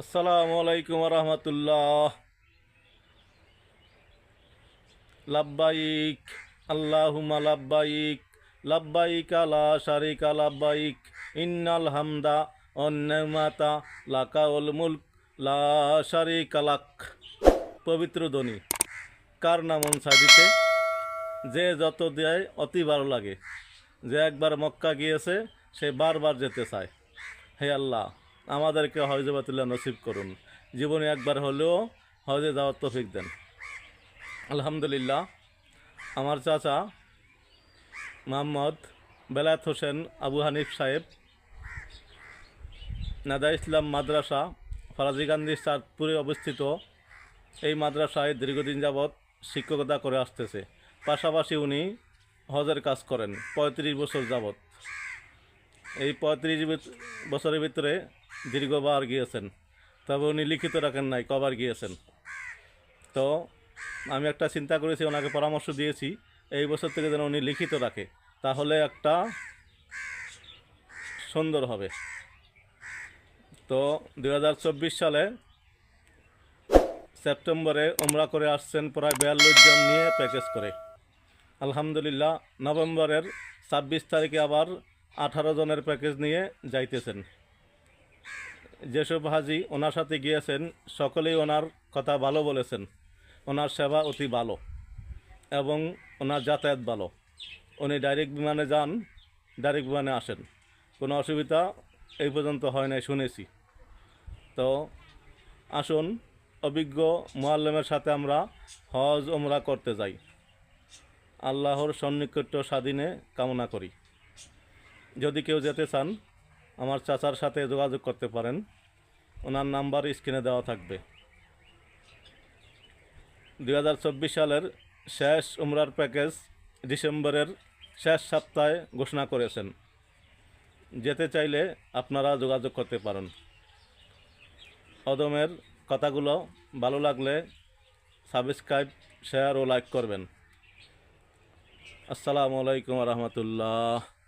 আসসালামু আলাইকুম রহমতুল্লাহ। লাব্বাইক আল্লাহুমা লাব্বাইক লাব্বাইক লা শারিকা লাব্বাইক, ইন্নাল হামদা অন্যমাতা লাকাউল মুলক, লা শারিকা লাক। পবিত্র ধ্বনি। কার নামন সাজিতে যে যত দেয় অতি ভালো লাগে। যে একবার মক্কা গিয়েছে, সে বারবার যেতে চায়। হে আল্লাহ। আমাদেরকে হজে বাতুল্লাহ নসিব করুন। জীবনে একবার হলেও হজে যাওয়ার তফিক দেন। আলহামদুলিল্লাহ, আমার চাচা মোহাম্মদ বেলায়েত হোসেন আবু হানিফ সাহেব, নাদা ইসলাম মাদ্রাসা, ফরাজি গান্ধী চাঁদপুরে অবস্থিত। এই মাদ্রাসায় দীর্ঘদিন যাবৎ শিক্ষকতা করে আসতেছে। পাশাপাশি উনি হজের কাজ করেন, পঁয়ত্রিশ বছর যাবৎ। এই পঁয়ত্রিশ বছরের ভিতরে দীর্ঘবার গিয়েছেন। তবে উনি লিখিত রাখেন নাই, কবার গিয়েছেন। তো আমি একটা চিন্তা করেছি, ওনাকে পরামর্শ দিয়েছি, এই বছর থেকে যেন উনি লিখিত রাখে, তাহলে একটা সুন্দর হবে। তো দু হাজার চব্বিশ সালে সেপ্টেম্বরে ওমরা করে আসছেন প্রায় বিয়াল্লিশ জন নিয়ে প্যাকেজ করে। আলহামদুলিল্লাহ, নভেম্বরের ছাব্বিশ তারিখে আবার আঠারো জনের প্যাকেজ নিয়ে যাইতেছেন। যেসব হাজি ওনার সাথে গিয়েছেন, সকলেই ওনার কথা ভালো বলেছেন। ওনার সেবা অতি ভালো এবং ওনার যাতায়াত ভালো। উনি ডাইরেক্ট বিমানে যান ডাইরেক্ট বিমানে আসেন। কোনো অসুবিধা এই পর্যন্ত হয় নাই, শুনেছি। তো আসুন, অভিজ্ঞ মোয়াল্লেমের সাথে আমরা হজ ওমরা করতে যাই। আল্লাহর সন্নিকট্য স্বাধীনে কামনা করি। যদি কেউ যেতে চান, আমার চাচার সাথে যোগাযোগ করতে পারেন। ওনার নাম্বার স্ক্রিনে দেওয়া থাকবে। দু হাজার চব্বিশ সালের শেষ উমরার প্যাকেজ ডিসেম্বরের শেষ সপ্তাহে ঘোষণা করেছেন। যেতে চাইলে আপনারা যোগাযোগ করতে পারেন। অদমের কথাগুলো ভালো লাগলে সাবস্ক্রাইব, শেয়ার ও লাইক করবেন। আসসালামু আলাইকুম রহমতুল্লাহ।